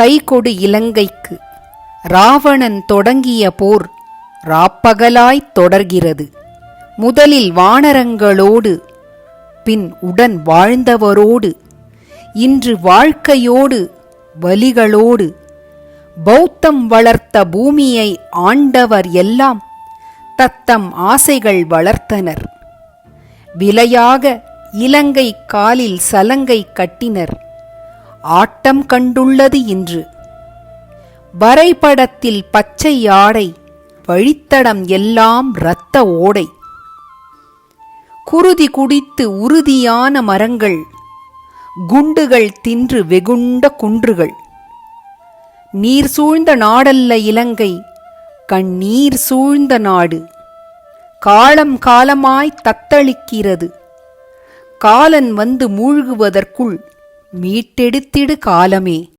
கைகொடு இலங்கைக்கு. ராவணன் தொடங்கிய போர் ராப்பகலாய்த் தொடர்கிறது. முதலில் வானரங்களோடு பின் உடன் வாழ்ந்தவரோடு இன்று வாழ்க்கையோடு வலிகளோடு பௌத்தம் வளர்த்த பூமியை ஆண்டவர் எல்லாம் தத்தம் ஆசைகள் வளர்த்தனர். விலையாக இலங்கை காலில் சலங்கை கட்டினர். ஆட்டம் கண்டுள்ளது இன்று. வரைபடத்தில் பச்சை ஆடை வழித்தடம் எல்லாம் இரத்த ஓடை. குருதி குடித்து உறுதியான மரங்கள் குண்டுகள் தின்று வெகுண்ட குன்றுகள். நீர் சூழ்ந்த நாடல்ல இலங்கை கண்ணீர் சூழ்ந்த நாடு. காலம் காலமாய் தத்தளிக்கிறது. காலன் வந்து மூழ்குவதற்குள் மீட்டெடுத்திடு காலமே.